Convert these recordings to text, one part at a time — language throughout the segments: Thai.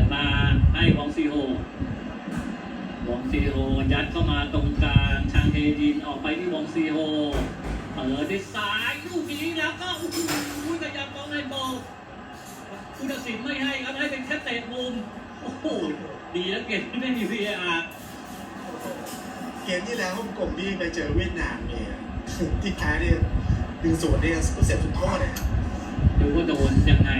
ดมาให้วองซีโฮวองซีโฮยัดเข้ามาตรงกลางชางเฮดินออกไปที่วองซีโฮเปิดด้วยซ้ายลูกนี้แล้วก็โอ้โหขยับกองไฮบอลผู้ตัดสินไม่ให้ครับให้เป็นแค่เตะมุมโอ้โหดีแล้วเกมที่ไม่มี VAR เกมที่แล้วฮ่องกงที่ไปเจอเวียดนามเนี่ยที่แพ้เนี่ยหนึ่งศูนย์เนี่ยก็เสียจุดโทษเนี่ยดูว่าโดนยังไง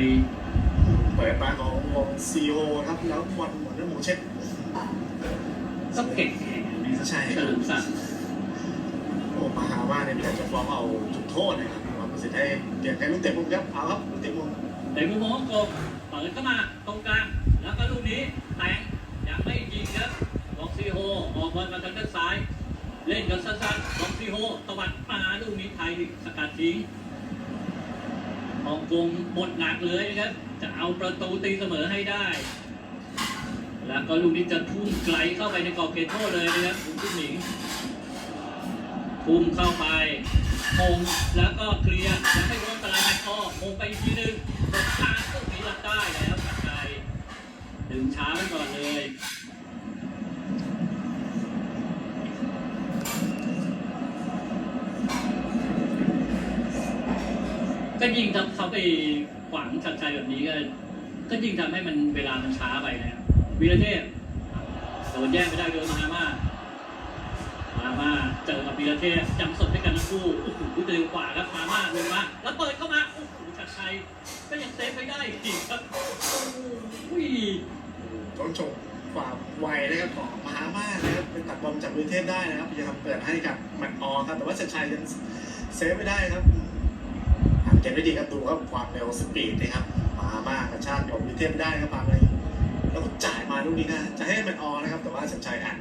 เปิดมาของวงซีโอครับแล้วบอลหมดแล้วหมูเช็ดก็เก่งใช่เฉลิมศักดิ์โอ้มาหาว่าเนี่ยพี่แต่จะฟ้องเอาจุดโทษนะครับความรู้สึกให้เปลี่ยนแค่ลูกเตะมุมครับเอาครับลูกเตะมุมแต่มุมมองกบเปิดเข้ามาตรงกลางแล้วก็ลูกนี้แต่งยังไม่ยิงครับบองซีโฮออกบอลมาทางด้านซ้าย เล่นกันสั้นๆบองซีโฮตวัดมาลูกนี้ไทยสกัดทิ้ง ฮ่องกงหมดหนักเลยนะครับ จะเอาประตูตีเสมอให้ได้ แล้วก็ลูกนี้จะทุ่มไกลเข้าไปในกรอบเขตโทษเลยนะครับคุณผู้หญิงทุ่มเข้าไปมงแล้วก็เคลียร์ยังไม่โดนตะไลแมตต์อมงไปอีกทีหนึงกดทางก็มีรับได้แล้วกับไกดึงช้าไปก่อนเลย ก็ยิ่งทำเขาไปขวางชัดชัยแบบนี้ก็ ก็ยิ่งทำให้มันเวลามันช้าไปนะครับวีรเทพโดนแย่งไม่ได้โดนมาม่ามาม่าเจอกับวีรเทพจำสดด้วยกันทั้งคู่โอ้โหเร็วกว่าครับมาม่าลงมาแล้วเปิดเข้ามาโอ้โหชัดชัยก็ยังเซฟไม่ได้อีกครับโอ้โหต้องชมความไวนะครับของมหามานะครับเป็นตัดบอลจากวิเทพได้นะครับพยังเปิดให้กับแมตต์ออครับแต่ว่าชัดชัยยังเซฟไม่ได้ครับ เกมได้ดีครับดูครับความเร็วสปีดนะครับมามากระชากยอมวิเทพได้ครับปาเลยแล้วก็จ่ายมาลูกนี้นะจะให้มันออนะครับแต่ว่าชัดชัยอ่าน